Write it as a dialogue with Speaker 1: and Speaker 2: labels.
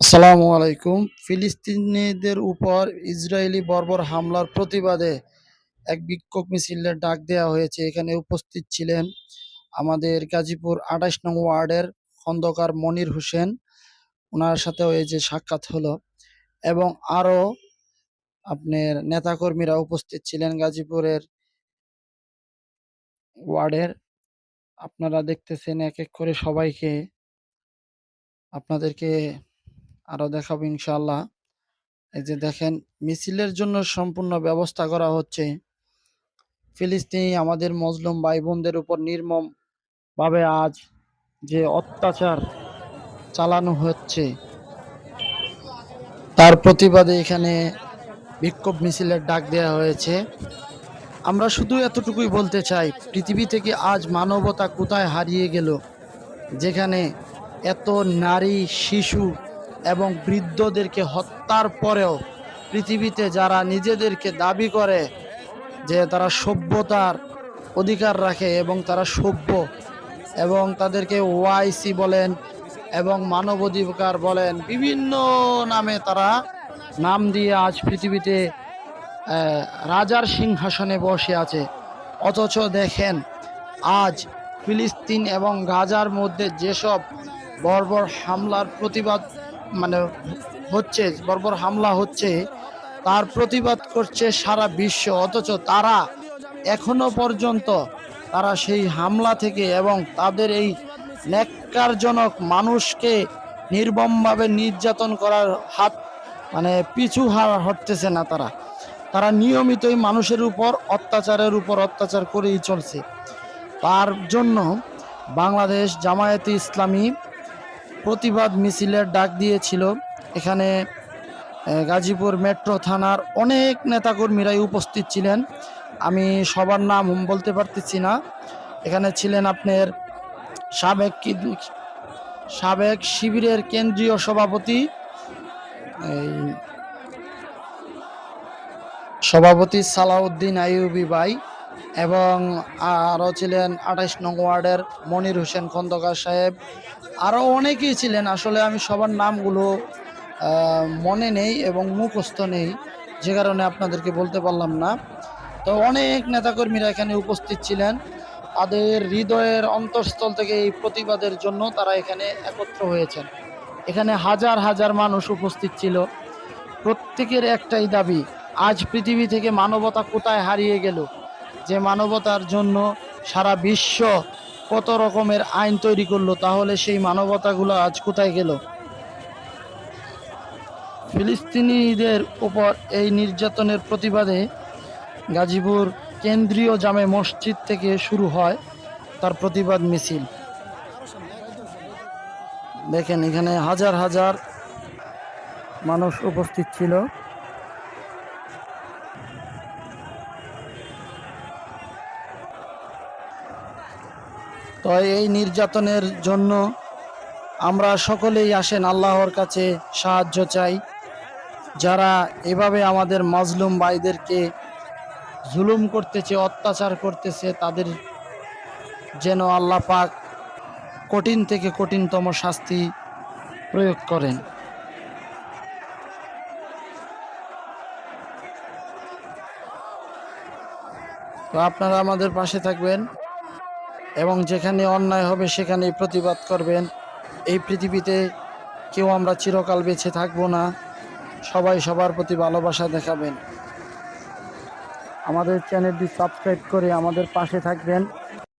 Speaker 1: আসসালামু আলাইকুম। ফিলিস্তিনিদের উপর ইসরায়েলি বর্বর হামলার প্রতিবাদে এক বিক্ষোভ মিছিলের ডাক দেওয়া হয়েছে। এখানে উপস্থিত ছিলেন আমাদের গাজীপুর আঠাশ নং ওয়ার্ডের খন্দকার মনির হোসেন। ওনার সাথেও এই যে সাক্ষাৎ হলো এবং আরও আপনার নেতাকর্মীরা উপস্থিত ছিলেন গাজীপুরের ওয়ার্ডের। আপনারা দেখতেছেন এক এক করে সবাইকে, আপনাদেরকে আরও দেখাবো ইনশাল্লাহ এই যে দেখেন, মিছিলের জন্য সম্পূর্ণ ব্যবস্থা করা হচ্ছে। ফিলিস্তিনি আমাদের মজলুম ভাই বোনদের উপর নির্মম ভাবে আজ যে অত্যাচার চালানো হচ্ছে, তার প্রতিবাদে এখানে বিক্ষোভ মিছিলের ডাক দেওয়া হয়েছে। আমরা শুধু এতটুকুই বলতে চাই, পৃথিবী থেকে আজ মানবতা কোথায় হারিয়ে গেল? যেখানে এত নারী, শিশু এবং বৃদ্ধদেরকে হত্যার পরেও পৃথিবীতে যারা নিজেদেরকে দাবি করে যে তারা সভ্যতার অধিকার রাখে এবং তারা সভ্য এবং তাদেরকে ওয়াইসি বলেন এবং মানবাধিকার বলেন, বিভিন্ন নামে তারা নাম দিয়ে আজ পৃথিবীতে রাজার সিংহাসনে বসে আছে। অথচ দেখেন, আজ ফিলিস্তিন এবং গাজার মধ্যে যেসব বর্বর হামলার প্রতিবাদ মানে হচ্ছে, বর্বর হামলা হচ্ছে, তার প্রতিবাদ করছে সারা বিশ্ব, অথচ তারা এখনও পর্যন্ত তারা সেই হামলা থেকে এবং তাদের এই ন্যাক্কারজনক মানুষকে নির্মমভাবে নির্যাতন করার হাত মানে পিছু হটতেছে না তারা। তারা নিয়মিতই মানুষের উপর অত্যাচারের উপর অত্যাচার করেই চলছে। তার জন্য বাংলাদেশ জামায়াতে ইসলামী প্রতিবাদ মিছিলের ডাক দিয়েছিল। এখানে গাজীপুর মেট্রো থানার অনেক নেতাকর্মীরাই উপস্থিত ছিলেন। আমি সবার নাম বলতে পারতেছি না। এখানে ছিলেন আপনার সাবেক সাবেক শিবিরের কেন্দ্রীয় সভাপতি সভাপতি সালাউদ্দিন আইয়ুবি ভাই এবং আরও ছিলেন আঠাইশ নং ওয়ার্ডের মনির হোসেন খন্দকার সাহেব আরও অনেকেই ছিলেন, আসলে আমি সবার নামগুলো মনে নেই এবং মুখস্থ নেই, যে কারণে আপনাদেরকে বলতে পারলাম না। তো অনেক নেতাকর্মীরা এখানে উপস্থিত ছিলেন। তাদের হৃদয়ের অন্তঃস্থল থেকে এই প্রতিবাদের জন্য তারা এখানে একত্র হয়েছেন। এখানে হাজার হাজার মানুষ উপস্থিত ছিল। প্রত্যেকের একটাই দাবি, আজ পৃথিবী থেকে মানবতা কোথায় হারিয়ে গেল? যে মানবতার জন্য সারা বিশ্ব কত রকমের আইন তৈরি করল, তাহলে সেই মানবতাগুলো আজ কোথায় গেল? ফিলিস্তিনিদের উপর এই নির্যাতনের প্রতিবাদে গাজীপুর কেন্দ্রীয় জামে মসজিদ থেকে শুরু হয় তার প্রতিবাদ মিছিল। দেখেন, এখানে হাজার হাজার মানুষ উপস্থিত ছিল। তো এই নির্যাতনের জন্য আমরা সকলেই আসেন আল্লাহর কাছে সাহায্য চাই। যারা এভাবে আমাদের মাজলুম ভাইদেরকে জুলুম করতেছে, অত্যাচার করতেছে, তাদের যেন আল্লাহ পাক কঠিন থেকে কঠিনতম শাস্তি প্রয়োগ করেন। তো আপনারা আমাদের পাশে থাকবেন। এবং যেখানে অন্যায় হবে সেখানেই প্রতিবাদ করবেন। এই পৃথিবীতে কেউ আমরা চিরকাল বেঁচে থাকব না। সবাই সবার প্রতি ভালোবাসা দেখাবেন। আমাদের চ্যানেলটি সাবস্ক্রাইব করে আমাদের পাশে থাকবেন।